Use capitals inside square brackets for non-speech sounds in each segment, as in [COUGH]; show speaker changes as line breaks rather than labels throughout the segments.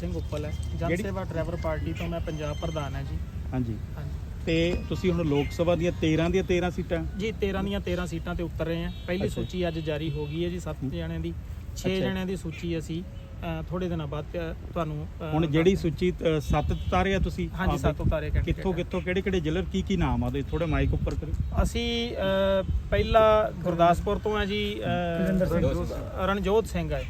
ਸਿੰਘ ਉੱਪਲ ਹੈ। ਜਨ
ਜਿਹੜੀ-
ਸੇਵਾ ਡਰਾਈਵਰ ਪਾਰਟੀ ਤੋਂ ਮੈਂ ਪੰਜਾਬ ਪ੍ਰਧਾਨ ਹੈ ਜੀ।
ਹਾਂਜੀ।
ਹਾਂਜੀ।
ਤੇ ਤੁਸੀਂ ਹੁਣ ਲੋਕ ਸਭਾ ਦੀਆਂ 13 ਦੀਆਂ 13 ਸੀਟਾਂ?
ਜੀ 13 ਦੀਆਂ 13 ਸੀਟਾਂ ਤੇ ਉਤਰ ਰਹੇ ਹਾਂ। ਪਹਿਲੀ
ਅੱਛਾ।
ਸੂਚੀ ਅੱਜ ਜਾਰੀ ਹੋ ਗਈ ਹੈ ਜੀ 7 ਜਣਿਆਂ ਦੀ। 6
ਅੱਛਾ।
ਜਣਿਆਂ ਦੀ ਸੂਚੀ ਅਸੀਂ ਅ, ਥੋੜੇ ਦਿਨਾਂ ਬਾਅਦ ਅ, ਤੁਹਾਨੂੰ ਅ,
ਹੁਣ ਜਿਹੜੀ ਸੂਚੀ 7 ਤਾਰੇ ਆ ਤੁਸੀਂ
ਹਾਂਜੀ
ਆਪਦੇ?
ਸੱਤ ਉਤਾਰੇ candidate
ਕਿੱਥੋਂ
ਹੈ।
ਕਿੱਥੋਂ ਕਿਹੜੇ ਕਿਹੜੇ ਜ਼ਿਲ੍ਹੇ ਕੀ ਕੀ ਨਾਮ ਆ ਉਹਦੇ? ਥੋੜਾ ਮਾਈਕ ਉੱਪਰ ਕਰੋ
ਅਸੀਂ ਅ, ਪਹਿਲਾ ਗੁਰਦਾਸਪੁਰ ਤੋਂ ਹੈ ਜੀ ਅ, ਰਣਜੋਤ ਸਿੰਘ। ਹੈ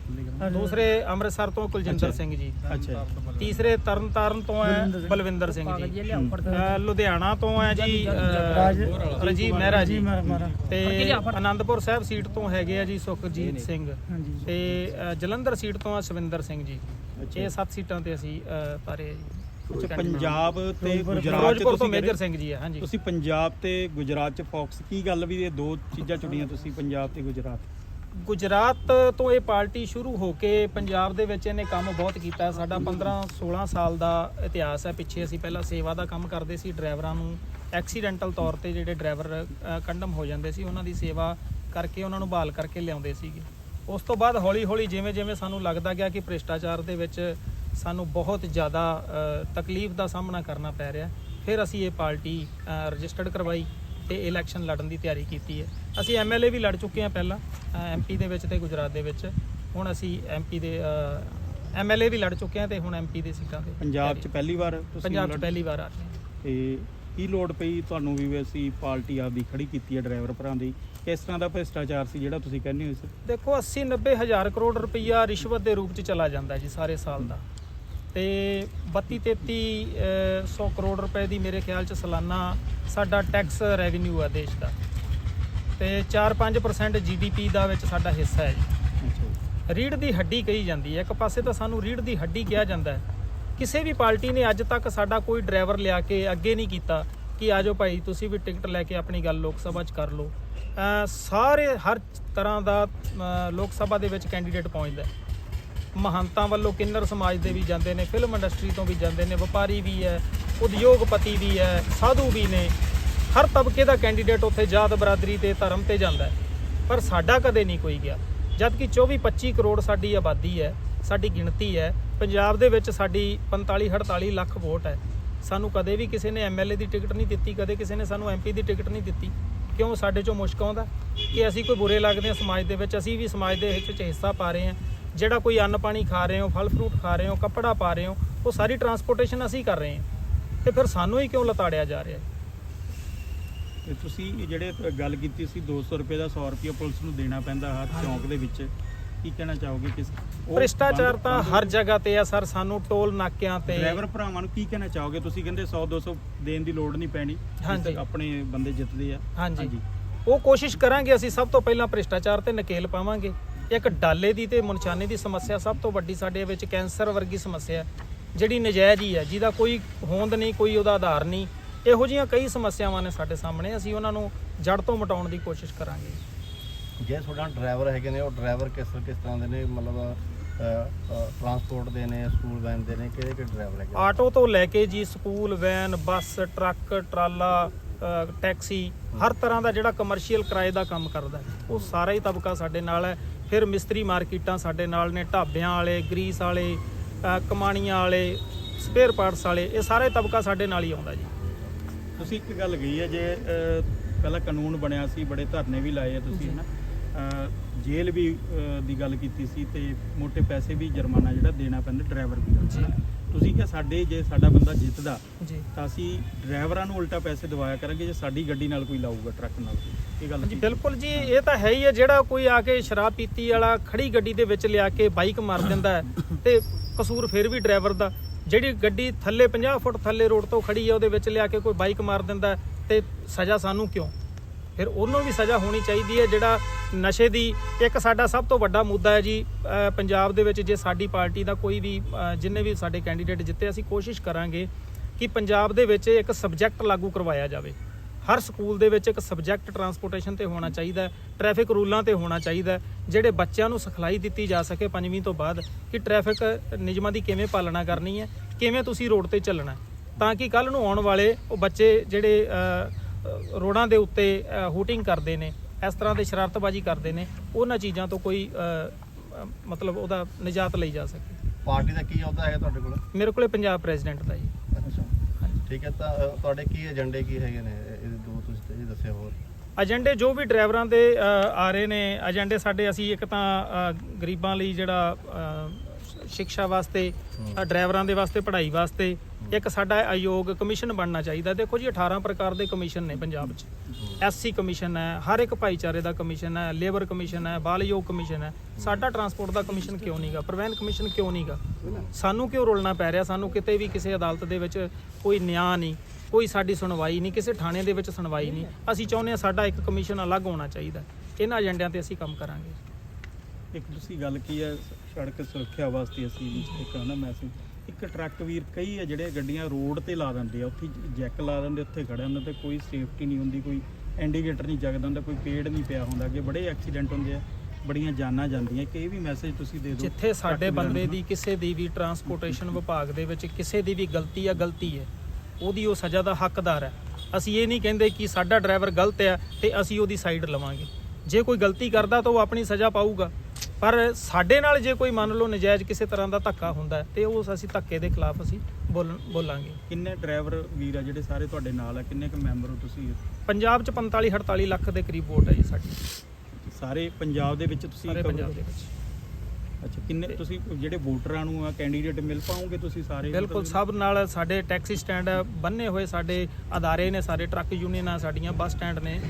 ਦੂਸਰੇ ਅੰਮ੍ਰਿਤਸਰ ਤੋਂ ਕੁਲਜਿੰਦਰ। ਸਿੰਘ ਜੀ।
ਅੱਛਾ।
ਤੀਸਰੇ ਤਰਨਤਾਰਨ ਤੋਂ ਹੈ ਬਲਵਿੰਦਰ ਸਿੰਘ। ਜੀ। ਲੁਧਿਆਣਾ ਤੋਂ ਹੈ ਜੀ ਰਾਜੀਵ ਮਹਿਰਾ ਜੀ। ਤੇ ਆਨੰਦਪੁਰ ਸਾਹਿਬ ਸੀਟ ਤੋਂ ਹੈਗੇ ਆ ਜੀ ਸੁਖਜੀਤ ਸਿੰਘ। ਤੇ ਜਲੰਧਰ ਸੀਟ ਤੋਂ ਆ ਸ਼ਵਿੰਦਰ ਸਿੰਘ ਜੀ। ਇਹ ਸੱਤ ਸੀਟਾਂ ਤੇ ਅਸੀਂ ਆ ਜੀ।
ਪੰਜਾਬ ਤੇ ਗੁਜਰਾਤ ਚ ਤੁਸੀਂ
ਮੇਜਰ ਸਿੰਘ ਜੀ ਹੈ ਹਾਂਜੀ।
ਤੁਸੀਂ ਪੰਜਾਬ ਤੇ ਗੁਜਰਾਤ ਚ ਫੋਕਸ ਕੀ ਗੱਲ ਵੀ ਇਹ ਦੋ ਚੀਜ਼ਾਂ ਚੁਣੀਆਂ ਤੁਸੀਂ ਪੰਜਾਬ ਤੇ ਗੁਜਰਾਤ?
ਗੁਜਰਾਤ ਤੋਂ ਇਹ ਪਾਰਟੀ ਸ਼ੁਰੂ ਹੋ ਕੇ ਪੰਜਾਬ ਦੇ ਵਿੱਚ ਇਹਨੇ ਕੰਮ ਬਹੁਤ ਕੀਤਾ। ਸਾਡਾ 15 16 ਸਾਲ ਦਾ ਇਤਿਹਾਸ ਹੈ। ਪਿੱਛੇ ਅਸੀਂ ਪਹਿਲਾਂ ਸੇਵਾ ਦਾ ਕੰਮ ਕਰਦੇ ਸੀ। ਡਰਾਈਵਰਾਂ ਨੂੰ ਐਕਸੀਡੈਂਟਲ ਤੌਰ ਤੇ ਜਿਹੜੇ ਡਰਾਈਵਰ ਕੰਡਮ ਹੋ ਜਾਂਦੇ ਸੀ, ਉਹਨਾਂ ਦੀ ਸੇਵਾ ਕਰਕੇ ਉਹਨਾਂ ਨੂੰ ਬਹਾਲ ਕਰਕੇ ਲਿਆਉਂਦੇ ਸੀਗੇ। ਉਸ ਤੋਂ ਬਾਅਦ ਹੌਲੀ ਹੌਲੀ ਜਿਵੇਂ ਜਿਵੇਂ ਸਾਨੂੰ ਲੱਗਦਾ ਗਿਆ ਕਿ ਭ੍ਰਿਸ਼ਟਾਚਾਰ ਦੇ ਵਿੱਚ ਸਾਨੂੰ ਬਹੁਤ ਜ਼ਿਆਦਾ ਤਕਲੀਫ ਦਾ ਸਾਹਮਣਾ ਕਰਨਾ ਪੈ ਰਿਹਾ ਫਿਰ ਅਸੀਂ ਇਹ ਪਾਰਟੀ ਰਜਿਸਟਰਡ ਕਰਵਾਈ। ਤੇ ਇਲੈਕਸ਼ਨ ਲੜਨ ਦੀ ਤਿਆਰੀ ਕੀਤੀ ਹੈ। ਅਸੀਂ ਐਮਐਲਏ ਵੀ ਲੜ ਚੁੱਕੇ ਹਾਂ ਪਹਿਲਾਂ ਐਮਪੀ ਦੇ ਵਿੱਚ ਤੇ ਗੁਜਰਾਤ ਦੇ ਵਿੱਚ। ਹੁਣ ਅਸੀਂ ਐਮਪੀ ਦੇ ਐਮਐਲਏ ਵੀ ਲੜ ਚੁੱਕੇ ਹਾਂ ਤੇ ਹੁਣ ਐਮਪੀ ਦੇ ਸੀਟਾਂ ਤੇ
ਪੰਜਾਬ ਚ। ਪਹਿਲੀ ਵਾਰ ਤੁਸੀਂ
ਪੰਜਾਬ 'ਚ ਪਹਿਲੀ ਵਾਰ ਆ ਰਹੇ
ਤੇ ਕੀ ਲੋੜ ਪਈ ਤੁਹਾਨੂੰ ਵੀ ਅਸੀਂ ਪਾਰਟੀ ਆਪਦੀ ਖੜੀ ਕੀਤੀ ਹੈ ਡਰਾਈਵਰ ਭਰਾਂ ਦੀ? ਕਿਸ ਤਰ੍ਹਾਂ ਦਾ ਭ੍ਰਿਸ਼ਟਾਚਾਰ ਸੀ ਜਿਹੜਾ ਤੁਸੀਂ ਕਹਿੰਦੇ ਹੋ
ਦੇਖੋ 80 90 ਹਜ਼ਾਰ ਕਰੋੜ ਰੁਪਈਆ ਰਿਸ਼ਵਤ ਦੇ ਰੂਪ 'ਚ ਚਲਾ ਜਾਂਦਾ ਜੀ ਸਾਰੇ ਸਾਲ ਦਾ। ਤੇ 32 33 ਅਹ, 100 ਕਰੋੜ ਰੁਪਏ ਦੀ ਮੇਰੇ ਖਿਆਲ 'ਚ ਸਾਲਾਨਾ ਸਾਡਾ ਟੈਕਸ ਰੈਵਨਿਊ ਹੈ ਦੇਸ਼ ਦਾ। ਤੇ 4-5% ਜੀਡੀਪੀ ਦਾ ਵਿੱਚ ਸਾਡਾ ਹਿੱਸਾ ਹੈ ਜੀ।
ਅੱਛਾ
ਰੀੜ ਦੀ ਹੱਡੀ ਕਹੀ ਜਾਂਦੀ ਹੈ। ਇੱਕ ਪਾਸੇ ਤਾਂ ਸਾਨੂੰ ਰੀੜ ਦੀ ਹੱਡੀ ਕਿਹਾ ਜਾਂਦਾ ਹੈ। ਕਿਸੇ ਵੀ ਪਾਰਟੀ ਨੇ ਅੱਜ ਤੱਕ ਸਾਡਾ ਕੋਈ ਡਰਾਈਵਰ ਲਿਆ ਕੇ ਅੱਗੇ ਨਹੀਂ ਕੀਤਾ ਕਿ ਆਜੋ ਭਾਈ ਤੁਸੀਂ ਵੀ ਟਿਕਟ ਲੈ ਕੇ ਆਪਣੀ ਗੱਲ ਲੋਕ ਸਭਾ 'ਚ ਕਰ ਲਓ। ਸਾਰੇ ਹਰ ਤਰ੍ਹਾਂ ਦਾ ਲੋਕ ਸਭਾ ਦੇ ਵਿੱਚ ਕੈਂਡੀਡੇਟ ਪਹੁੰਚਦਾ ਮਹੰਤਾਂ ਵੱਲੋਂ ਕਿੰਨਰ ਸਮਾਜ ਦੇ ਵੀ ਜਾਂਦੇ ਨੇ ਫਿਲਮ ਇੰਡਸਟਰੀ ਤੋਂ ਵੀ ਜਾਂਦੇ ਨੇ, ਵਪਾਰੀ ਵੀ ਹੈ, ਉਦਯੋਗਪਤੀ ਵੀ ਹੈ, ਸਾਧੂ ਵੀ ਨੇ। ਹਰ ਤਬਕੇ ਦਾ ਕੈਂਡੀਡੇਟ ਉੱਥੇ ਜਾਤ ਬਰਾਦਰੀ ਤੇ ਧਰਮ ਤੇ ਜਾਂਦਾ ਹੈ। ਪਰ ਸਾਡਾ ਕਦੇ ਨਹੀਂ ਕੋਈ ਗਿਆ। ਜਦ ਕਿ 24 25 ਕਰੋੜ ਸਾਡੀ ਆਬਾਦੀ ਹੈ, ਸਾਡੀ ਗਿਣਤੀ ਹੈ, ਪੰਜਾਬ ਦੇ ਵਿੱਚ ਸਾਡੀ 45 48 ਲੱਖ ਵੋਟ ਹੈ। ਸਾਨੂੰ ਕਦੇ ਵੀ ਕਿਸੇ ਨੇ ਐਮਐਲਏ ਦੀ ਟਿਕਟ ਨਹੀਂ ਦਿੱਤੀ, ਕਦੇ ਕਿਸੇ ਨੇ ਸਾਨੂੰ ਐਮਪੀ ਦੀ ਟਿਕਟ ਨਹੀਂ ਦਿੱਤੀ। ਕਿਉਂ ਸਾਡੇ ਚੋਂ ਮੁਸ਼ਕ ਆਉਂਦਾ? ਕਿ ਅਸੀਂ ਕੋਈ ਬੁਰੇ ਲੱਗਦੇ ਹਾਂ ਸਮਾਜ ਦੇ ਵਿੱਚ, ਅਸੀਂ ਵੀ ਸਮਾਜ ਦੇ ਹਿੱਤ 'ਚ ਹਿੱਸਾ ਪਾ ਰਹੇ ਹਾਂ। ਜਿਹੜਾ ਕੋਈ ਅੰਨ ਪਾਣੀ ਖਾ ਰਹੇ ਹੋ ਫਲ ਫਰੂਟ ਖਾ ਰਹੇ ਹੋ ਕੱਪੜਾ ਪਾ ਰਹੇ ਹੋ ਉਹ ਸਾਰੀ ਟਰਾਂਸਪੋਰਟੇਸ਼ਨ ਅਸੀਂ ਕਰ ਰਹੇ ਹਾਂ। ਤੇ ਫਿਰ ਸਾਨੂੰ ਹੀ ਕਿਉਂ ਲਤਾੜਿਆ ਜਾ ਰਿਹਾ ਹੈ?
ਤੇ ਤੁਸੀਂ ਇਹ ਜਿਹੜੇ ਗੱਲ ਕੀਤੀ ਸੀ 200 ਰੁਪਏ ਦਾ 100 ਰੁਪਏ ਪੁਲਿਸ ਨੂੰ ਦੇਣਾ ਪੈਂਦਾ ਹਰ। ਚੌਂਕ ਦੇ ਵਿੱਚ ਕੀ ਕਹਿਣਾ ਚਾਹੋਗੇ ਕਿਸ
ਭ੍ਰਿਸ਼ਟਾਚਾਰ ਤਾਂ ਹਰ ਜਗ੍ਹਾ ਤੇ ਆ ਸਰ ਸਾਨੂੰ ਟੋਲ ਨਾਕਿਆਂ ਤੇ।
ਡਰਾਈਵਰ ਭਰਾਵਾਂ ਨੂੰ ਕੀ ਕਹਿਣਾ ਚਾਹੋਗੇ? ਤੁਸੀਂ ਕਹਿੰਦੇ 100 200 ਦੇਣ ਦੀ ਲੋੜ ਨਹੀਂ ਪੈਣੀ
ਹਾਂਜੀ।
ਆਪਣੇ ਬੰਦੇ ਜਿੱਤਦੇ ਆ।
ਹਾਂਜੀ। ਉਹ ਕੋਸ਼ਿਸ਼ ਕਰਾਂਗੇ ਅਸੀਂ ਸਭ ਤੋਂ ਪਹਿਲਾਂ ਭ੍ਰਿਸ਼ਟਾਚਾਰ ਤੇ ਨਕੇਲ ਪਾਵਾਂਗੇ। ਇੱਕ ਡਾਲੇ ਦੀ ਤੇ ਮੁਨਸ਼ਾਨੇ ਦੀ ਸਮੱਸਿਆ ਸਭ ਤੋਂ ਵੱਡੀ ਸਾਡੇ ਵਿੱਚ ਕੈਂਸਰ ਵਰਗੀ ਸਮੱਸਿਆ ਜਿਹੜੀ ਨਜਾਇਜ਼ ਹੀ ਹੈ ਜਿਹਦਾ ਕੋਈ ਹੋਂਦ ਨਹੀਂ ਕੋਈ ਉਹਦਾ ਆਧਾਰ ਨਹੀਂ। ਇਹੋ ਜਿਹੀਆਂ ਕਈ ਸਮੱਸਿਆਵਾਂ ਨੇ ਸਾਡੇ ਸਾਹਮਣੇ ਅਸੀਂ ਉਹਨਾਂ ਨੂੰ ਜੜ ਤੋਂ ਮਿਟਾਉਣ ਦੀ ਕੋਸ਼ਿਸ਼ ਕਰਾਂਗੇ।
ਜੇ ਤੁਹਾਡਾ ਡਰਾਈਵਰ ਹੈਗੇ ਨੇ ਉਹ ਡਰਾਈਵਰ ਕਿਸ ਕਿਸ ਤਰ੍ਹਾਂ ਦੇ ਨੇ? ਮਤਲਬ ਟਰਾਂਸਪੋਰਟ ਦੇ ਨੇ ਸਕੂਲ ਵੈਨ ਦੇ ਨੇ ਕਿਹੜੇ ਕਿਹੜੇ ਡਰਾਈਵਰ ਹੈਗੇ?
ਆਟੋ ਤੋਂ ਲੈ ਕੇ ਜੀ ਸਕੂਲ ਵੈਨ ਬੱਸ ਟਰੱਕ ਟਰਾਲਾ ਟੈਕਸੀ ਹਰ ਤਰ੍ਹਾਂ ਦਾ ਜਿਹੜਾ ਕਮਰਸ਼ੀਅਲ ਕਿਰਾਏ ਦਾ ਕੰਮ ਕਰਦਾ ਉਹ ਸਾਰਾ ਹੀ ਤਬਕਾ ਸਾਡੇ ਨਾਲ ਹੈ। ਫਿਰ ਮਿਸਤਰੀ ਮਾਰਕੀਟਾਂ ਸਾਡੇ ਨਾਲ ਨੇ ਢਾਬਿਆਂ ਵਾਲੇ ਗਰੀਸ ਵਾਲੇ ਕਮਾਣੀਆਂ ਵਾਲੇ ਸਪੇਅਰ ਪਾਰਟਸ ਵਾਲੇ ਇਹ ਸਾਰੇ ਤਬਕਾ ਸਾਡੇ ਨਾਲ ਹੀ ਆਉਂਦਾ ਜੀ
ਤੁਸੀਂ ਇੱਕ ਗੱਲ ਗਈ ਹੈ ਜੇ ਪਹਿਲਾਂ ਕਾਨੂੰਨ ਬਣਿਆ ਸੀ ਬੜੇ ਧਰਨੇ ਵੀ ਲਾਏ ਆ ਤੁਸੀਂ। ਹਨਾ ਜੇਲ੍ਹ ਵੀ ਦੀ ਗੱਲ ਕੀਤੀ ਸੀ ਤੇ ਮੋٹے ਪੈਸੇ ਵੀ ਜੁਰਮਾਨਾ ਜਿਹੜਾ ਦੇਣਾ ਪੈਂਦਾ ਡਰਾਈਵਰ ਵੀ
ਜੀ।
ਤੁਸੀਂ ਕਿਹਾ ਸਾਡੇ ਜੇ ਸਾਡਾ ਬੰਦਾ ਜਿੱਤਦਾ
ਜੀ।
ਤਾਂ ਅਸੀਂ ਡਰਾਈਵਰਾਂ ਨੂੰ ਉਲਟਾ ਪੈਸੇ ਦਿਵਾਇਆ ਕਰਾਂਗੇ ਜੇ ਸਾਡੀ ਗੱਡੀ ਨਾਲ ਕੋਈ ਲਾਊਗਾ ਟਰੱਕ ਨਾਲ। ਇਹ ਗੱਲ
ਜੀ ਬਿਲਕੁਲ ਜੀ ਇਹ ਤਾਂ ਹੈ ਹੀ ਹੈ ਜਿਹੜਾ ਕੋਈ ਆ ਕੇ ਸ਼ਰਾਬ ਪੀਤੀ ਵਾਲਾ ਖੜੀ ਗੱਡੀ ਦੇ ਵਿੱਚ ਲਿਆ ਕੇ ਬਾਈਕ ਮਾਰ ਦਿੰਦਾ [COUGHS] ਤੇ ਕਸੂਰ ਫਿਰ ਵੀ ਡਰਾਈਵਰ ਦਾ। ਜਿਹੜੀ ਗੱਡੀ ਥੱਲੇ 50 ਫੁੱਟ ਥੱਲੇ ਰੋਡ ਤੋਂ ਖੜੀ ਹੈ ਉਹਦੇ ਵਿੱਚ ਲਿਆ ਕੇ ਕੋਈ ਬਾਈਕ ਮਾਰ ਦਿੰਦਾ ਤੇ ਸਜ਼ਾ ਸਾਨੂੰ ਕਿਉਂ? ਫਿਰ ਉਹਨੂੰ ਵੀ ਸਜ਼ਾ ਹੋਣੀ ਚਾਹੀਦੀ ਹੈ, ਜਿਹੜਾ ਨਸ਼ੇ ਦੀ ਇੱਕ ਸਾਡਾ ਸਭ ਤੋਂ ਵੱਡਾ ਮੁੱਦਾ ਹੈ ਜੀ ਪੰਜਾਬ ਦੇ ਵਿੱਚ ਜੇ ਸਾਡੀ ਪਾਰਟੀ ਦਾ ਕੋਈ ਵੀ ਜਿੰਨੇ ਵੀ ਸਾਡੇ ਕੈਂਡੀਡੇਟ ਜਿੱਤੇ, ਅਸੀਂ ਕੋਸ਼ਿਸ਼ ਕਰਾਂਗੇ ਕਿ ਪੰਜਾਬ ਦੇ ਵਿੱਚ ਇੱਕ ਸਬਜੈਕਟ ਲਾਗੂ ਕਰਵਾਇਆ ਜਾਵੇ। ਹਰ ਸਕੂਲ ਦੇ ਵਿੱਚ ਇੱਕ ਸਬਜੈਕਟ ਟਰਾਂਸਪੋਰਟੇਸ਼ਨ ਤੇ ਹੋਣਾ ਚਾਹੀਦਾ ਹੈ ਟ੍ਰੈਫਿਕ ਰੂਲਾਂ ਤੇ ਹੋਣਾ ਚਾਹੀਦਾ ਹੈ, ਜਿਹੜੇ ਬੱਚਿਆਂ ਨੂੰ ਸਿਖਲਾਈ ਦਿੱਤੀ ਜਾ ਸਕੇ ਪੰਜਵੀਂ ਤੋਂ ਬਾਅਦ ਕਿ ਟ੍ਰੈਫਿਕ ਨਿਯਮਾਂ ਦੀ ਕਿਵੇਂ ਪਾਲਣਾ ਕਰਨੀ ਹੈ, ਕਿਵੇਂ ਤੁਸੀਂ ਰੋਡ ਤੇ ਚੱਲਣਾ ਤਾਂ ਕਿ ਕੱਲ ਨੂੰ ਆਉਣ ਵਾਲੇ ਉਹ ਬੱਚੇ ਜਿਹੜੇ ਰੋਡਾਂ ਦੇ ਉੱਤੇ ਹੂਟਿੰਗ ਕਰਦੇ ਨੇ ਇਸ ਤਰ੍ਹਾਂ ਦੇ ਸ਼ਰਾਰਤਬਾਜ਼ੀ ਕਰਦੇ ਨੇ ਉਹਨਾਂ ਚੀਜ਼ਾਂ ਤੋਂ ਕੋਈ ਮਤਲਬ ਉਹਦਾ ਨਿਜਾਤ ਲਈ ਜਾ ਸਕੇ।
ਪਾਰਟੀ ਦਾ ਕੀ ਅਹੁਦਾ ਹੈਗਾ ਤੁਹਾਡੇ ਕੋਲ?
ਮੇਰੇ ਕੋਲੇ ਪੰਜਾਬ ਪ੍ਰੈਜ਼ੀਡੈਂਟ ਦਾ ਜੀ।
ਅੱਛਾ। ਠੀਕ ਹੈ ਤਾਂ ਤੁਹਾਡੇ ਕੀ ਏਜੰਡੇ ਕੀ ਹੈਗੇ ਨੇ? ਇਹ ਦੋ ਤੁਸੀਂ ਦੱਸਿਆ ਹੋਰ।
ਏਜੰਡੇ ਜੋ ਵੀ ਡਰਾਈਵਰਾਂ ਦੇ ਆ ਰਹੇ ਨੇ ਏਜੰਡੇ ਸਾਡੇ ਅਸੀਂ ਇੱਕ ਤਾਂ ਗਰੀਬਾਂ ਲਈ ਜਿਹੜਾ ਸਿੱਖਿਆ ਵਾਸਤੇ ਡਰਾਈਵਰਾਂ ਦੇ ਵਾਸਤੇ ਪੜ੍ਹਾਈ ਵਾਸਤੇ ਇੱਕ ਸਾਡਾ ਆਯੋਗ ਕਮਿਸ਼ਨ ਬਣਨਾ ਚਾਹੀਦਾ। ਦੇਖੋ ਜੀ 18 ਪ੍ਰਕਾਰ ਦੇ ਕਮਿਸ਼ਨ ਨੇ ਪੰਜਾਬ 'ਚ। ਐਸਸੀ ਕਮਿਸ਼ਨ ਹੈ, ਹਰ ਇੱਕ ਭਾਈਚਾਰੇ ਦਾ ਕਮਿਸ਼ਨ ਹੈ, ਲੇਬਰ ਕਮਿਸ਼ਨ ਹੈ, ਬਾਲ ਯੋਗ ਕਮਿਸ਼ਨ ਹੈ। ਸਾਡਾ ਟਰਾਂਸਪੋਰਟ ਦਾ ਕਮਿਸ਼ਨ ਕਿਉਂ ਨਹੀਂਗਾ ਪ੍ਰਵੈਨ ਕਮਿਸ਼ਨ ਕਿਉਂ ਨਹੀਂਗਾ ਸਾਨੂੰ ਕਿਉਂ ਰੋਲਣਾ ਪੈ ਰਿਹਾ? ਸਾਨੂੰ ਕਿਤੇ ਵੀ ਕਿਸੇ ਅਦਾਲਤ ਦੇ ਵਿੱਚ ਕੋਈ ਨਿਆਂ ਨਹੀਂ, ਕੋਈ ਸਾਡੀ ਸੁਣਵਾਈ ਨਹੀਂ, ਕਿਸੇ ਥਾਣੇ ਦੇ ਵਿੱਚ ਸੁਣਵਾਈ ਨਹੀਂ। ਅਸੀਂ ਚਾਹੁੰਦੇ ਹਾਂ ਸਾਡਾ ਇੱਕ ਕਮਿਸ਼ਨ ਅਲੱਗ ਹੋਣਾ ਚਾਹੀਦਾ। ਇਹਨਾਂ ਏਜੰਡਿਆਂ ਤੇ ਅਸੀਂ ਕੰਮ ਕਰਾਂਗੇ।
ਇੱਕ ਤੁਸੀਂ ਗੱਲ ਕੀ ਹੈ? ਸੜਕ ਸੁਰੱਖਿਆ ਵਾਸਤੇ ਅਸੀਂ ਇੱਕ ਨਾ ਮੈਸੇਜ ਇੱਕ ਟਰੱਕ ਵੀਰ ਕਈ ਆ ਜਿਹੜੇ ਗੱਡੀਆਂ ਰੋਡ ਤੇ ਲਾ ਦਿੰਦੇ ਆ ਉੱਥੇ ਜੈਕ ਲਾ ਦਿੰਦੇ ਉੱਥੇ ਖੜੇ ਹੁੰਦੇ ਤੇ ਕੋਈ ਸੇਫਟੀ ਨਹੀਂ ਹੁੰਦੀ ਕੋਈ ਇੰਡੀਕੇਟਰ ਨਹੀਂ ਜਗਦਾ ਹੁੰਦਾ ਕੋਈ ਪੇੜ ਨਹੀਂ ਪਿਆ ਹੁੰਦਾ ਅੱਗੇ ਬੜੇ ਐਕਸੀਡੈਂਟ ਹੁੰਦੇ ਆ ਬੜੀਆਂ ਜਾਨਾਂ ਜਾਂਦੀਆਂ। ਕਿ ਇਹ ਵੀ ਮੈਸੇਜ ਤੁਸੀਂ ਦੇ ਦਿਓ
ਜਿੱਥੇ ਸਾਡੇ ਬੰਦੇ। ਦੀ ਕਿਸੇ ਦੀ ਵੀ ਟਰਾਂਸਪੋਰਟੇਸ਼ਨ ਵਿਭਾਗ ਦੇ ਵਿੱਚ ਕਿਸੇ ਦੀ ਵੀ ਗਲਤੀ ਆ ਗਲਤੀ ਹੈ। ਉਹਦੀ ਉਹ ਸਜ਼ਾ ਦਾ ਹੱਕਦਾਰ ਹੈ। ਅਸੀਂ ਇਹ ਨਹੀਂ ਕਹਿੰਦੇ ਕਿ ਸਾਡਾ ਡਰਾਈਵਰ ਗਲਤ ਹੈ ਤੇ ਅਸੀਂ ਉਹਦੀ ਸਾਈਡ ਲਵਾਂਗੇ। ਜੇ ਕੋਈ ਗਲਤੀ ਕਰਦਾ ਤਾਂ ਉਹ ਆਪਣੀ ਸਜ਼ਾ ਪਾਊਗਾ। ਪਰ ਸਾਡੇ ਨਾਲ ਜੇ ਕੋਈ ਮੰਨ ਲਓ ਨਜਾਇਜ਼ ਕਿਸੇ ਤਰ੍ਹਾਂ ਦਾ ਧੱਕਾ ਹੁੰਦਾ ਤੇ ਉਸ ਅਸੀਂ ਧੱਕੇ ਦੇ ਖਿਲਾਫ ਅਸੀਂ ਬੋਲਣ ਬੋਲਾਂਗੇ।
ਕਿੰਨੇ ਡਰਾਈਵਰ ਵੀਰ ਆ ਜਿਹੜੇ ਸਾਰੇ ਤੁਹਾਡੇ ਨਾਲ ਆ? ਕਿੰਨੇ ਕੁ ਮੈਂਬਰ ਹੋ ਤੁਸੀਂ?
ਪੰਜਾਬ 'ਚ 45 48 ਲੱਖ ਦੇ ਕਰੀਬ ਵੋਟ ਹੈ ਜੀ ਸਾਡੀ।
ਸਾਰੇ ਪੰਜਾਬ ਦੇ ਵਿੱਚ ਤੁਸੀਂ
ਸਾਰੇ ਪੰਜਾਬ? ਦੇ ਵਿੱਚ।
ਅੱਛਾ ਕਿੰਨੇ ਤੁਸੀਂ ਜਿਹੜੇ ਵੋਟਰਾਂ ਨੂੰ ਆ ਕੈਂਡੀਡੇਟ ਮਿਲ ਪਾਓਗੇ ਤੁਸੀਂ ਸਾਰੇ?
ਬਿਲਕੁਲ ਸਭ ਨਾਲ ਸਾਡੇ ਟੈਕਸੀ ਸਟੈਂਡ ਬੰਨੇ ਹੋਏ ਸਾਡੇ ਅਦਾਰੇ ਨੇ ਸਾਡੇ ਟਰੱਕ ਯੂਨੀਅਨਾਂ ਸਾਡੀਆਂ ਬੱਸ ਸਟੈਂਡ ਨੇ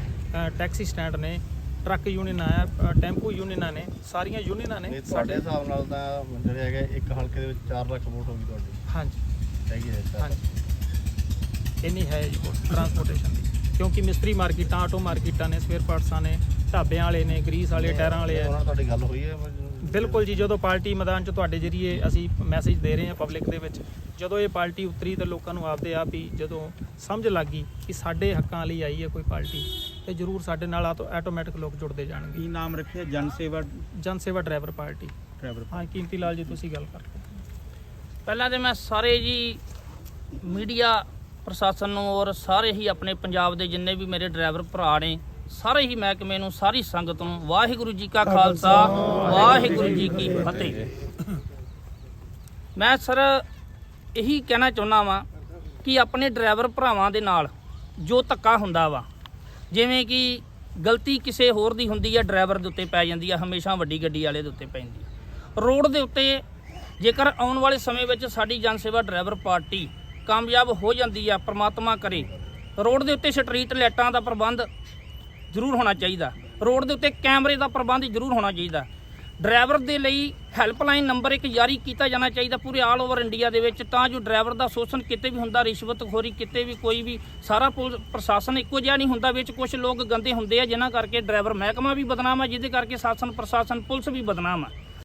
ਟੈਕਸੀ ਸਟੈਂਡ ਨੇ। ਟਰੱਕ ਯੂਨੀਅਨਾਂ ਆ ਟੈਂਪੂ ਯੂਨੀਅਨਾਂ ਨੇ ਸਾਰੀਆਂ ਯੂਨੀਅਨਾਂ ਨੇ
ਤੁਹਾਡੇ ਹਿਸਾਬ ਨਾਲ ਤਾਂ ਜਿਹੜੇ ਹੈਗੇ ਇੱਕ ਹਲਕੇ ਦੇ ਵਿੱਚ 4 ਲੱਖ ਵੋਟ ਹੋਗੀ ਤੁਹਾਡੀ।
ਹਾਂਜੀ।
ਹੈਗੀ ਹੈ ਚਾਰ
ਹਾਂਜੀ। ਇੰਨੀ ਹੈ ਜੀ ਟਰਾਂਸਪੋਰਟੇਸ਼ਨ ਦੀ। ਕਿਉਂਕਿ ਮਿਸਤਰੀ ਮਾਰਕੀਟਾਂ ਆਟੋ ਮਾਰਕੀਟਾਂ ਨੇ ਸਪੇਅਰ ਪਾਰਟਸਾਂ ਨੇ ਢਾਬਿਆਂ ਵਾਲੇ ਨੇ ਗਰੀਸ ਵਾਲੇ ਟਾਇਰਾਂ ਵਾਲੇ
ਉਹਨਾਂ
ਆ।
ਨਾਲ ਤੁਹਾਡੀ ਗੱਲ ਹੋਈ ਹੈ
ਬਿਲਕੁਲ ਜੀ ਜਦੋਂ ਪਾਰਟੀ ਮੈਦਾਨ 'ਚ ਤੁਹਾਡੇ ਜਰੀਏ ਅਸੀਂ ਮੈਸੇਜ ਦੇ ਰਹੇ ਹਾਂ ਪਬਲਿਕ ਦੇ ਵਿੱਚ ਜਦੋਂ ਇਹ ਪਾਰਟੀ ਉਤਰੀ ਤਾਂ ਲੋਕਾਂ ਨੂੰ ਆਪਦੇ ਆਪ ਹੀ ਜਦੋਂ ਸਮਝ ਲੱਗ ਗਈ ਕਿ ਸਾਡੇ ਹੱਕਾਂ ਲਈ ਆਈ ਹੈ ਕੋਈ ਪਾਰਟੀ ਤੇ ਜ਼ਰੂਰ ਸਾਡੇ ਨਾਲ ਆਟੋਮੈਟਿਕ ਲੋਕ ਜੁੜਦੇ ਜਾਣਗੇ।
ਕੀ ਨਾਮ ਰੱਖਿਆ? ਜਨ ਸੇਵਾ
ਜਨ ਸੇਵਾ ਡਰਾਈਵਰ ਪਾਰਟੀ।
ਡਰਾਈਵਰ
ਹਾਂ ਕੀਮਤੀ ਲਾਲ ਜੀ ਤੁਸੀਂ ਗੱਲ ਕਰ
ਪਹਿਲਾਂ ਤੇ ਮੈਂ ਸਾਰੇ ਜੀ ਮੀਡੀਆ ਪ੍ਰਸ਼ਾਸਨ ਨੂੰ ਔਰ ਸਾਰੇ ਹੀ ਆਪਣੇ ਪੰਜਾਬ ਦੇ ਜਿੰਨੇ ਵੀ ਮੇਰੇ ਡਰਾਈਵਰ ਭਰਾ ਨੇ ਸਾਰੇ ਹੀ ਮਹਿਕਮੇ ਨੂੰ ਸਾਰੀ ਸੰਗਤ ਨੂੰ ਵਾਹਿਗੁਰੂ ਜੀ ਕਾ ਖਾਲਸਾ ਵਾਹਿਗੁਰੂ ਜੀ ਕੀ ਫਤਿਹ। ਮੈਂ ਸਰ ਇਹੀ ਕਹਿਣਾ ਚਾਹੁੰਦਾ ਵਾਂ ਕਿ ਆਪਣੇ ਡਰਾਈਵਰ ਭਰਾਵਾਂ ਦੇ ਨਾਲ ਜੋ ਧੱਕਾ ਹੁੰਦਾ ਵਾ ਜਿਵੇਂ ਕਿ ਗਲਤੀ ਕਿਸੇ ਹੋਰ ਦੀ ਹੁੰਦੀ ਹੈ ਡਰਾਈਵਰ ਦੇ ਉੱਤੇ ਪੈ ਜਾਂਦੀ ਹੈ ਹਮੇਸ਼ਾ ਵੱਡੀ ਗੱਡੀ ਵਾਲੇ ਦੇ ਉੱਤੇ ਪੈਂਦੀ ਰੋਡ ਦੇ ਉੱਤੇ ਜੇਕਰ ਆਉਣ ਵਾਲੇ ਸਮੇਂ ਵਿੱਚ ਸਾਡੀ ਜਨ ਸੇਵਾ ਡਰਾਈਵਰ ਪਾਰਟੀ ਕਾਮਯਾਬ ਹੋ ਜਾਂਦੀ ਆ ਪ੍ਰਮਾਤਮਾ ਕਰੇ ਰੋਡ ਦੇ ਉੱਤੇ ਸਟਰੀਟ ਲਾਈਟਾਂ ਦਾ ਪ੍ਰਬੰਧ ਜ਼ਰੂਰ ਹੋਣਾ ਚਾਹੀਦਾ। ਰੋਡ ਦੇ ਉੱਤੇ ਕੈਮਰੇ ਦਾ ਪ੍ਰਬੰਧ ਜ਼ਰੂਰ ਹੋਣਾ ਚਾਹੀਦਾ। ਡਰਾਈਵਰ ਦੇ ਲਈ ਹੈਲਪਲਾਈਨ ਨੰਬਰ ਇੱਕ ਜਾਰੀ ਕੀਤਾ ਜਾਣਾ ਚਾਹੀਦਾ ਪੂਰੇ ਆਲ ਓਵਰ ਇੰਡੀਆ ਦੇ ਵਿੱਚ, ਤਾਂ ਜੋ ਡਰਾਈਵਰ ਦਾ ਸ਼ੋਸ਼ਣ ਕਿਤੇ ਵੀ ਹੁੰਦਾ ਰਿਸ਼ਵਤਖੋਰੀ ਕਿਤੇ ਵੀ ਕੋਈ ਵੀ, ਸਾਰਾ ਪੁਲ ਪ੍ਰਸ਼ਾਸਨ ਇੱਕੋ ਜਿਹਾ ਨਹੀਂ ਹੁੰਦਾ, ਵਿੱਚ ਕੁਝ ਲੋਕ ਗੰਦੇ ਹੁੰਦੇ ਆ, ਜਿਨ੍ਹਾਂ ਕਰਕੇ ਡਰਾਈਵਰ ਮਹਿਕਮਾ ਵੀ ਬਦਨਾਮ ਆ, ਜਿਹਦੇ ਕਰਕੇ ਸ਼ਾਸਨ ਪ੍ਰਸ਼ਾਸਨ ਪੁਲਿਸ ਵੀ ਬਦਨਾਮ ਆ।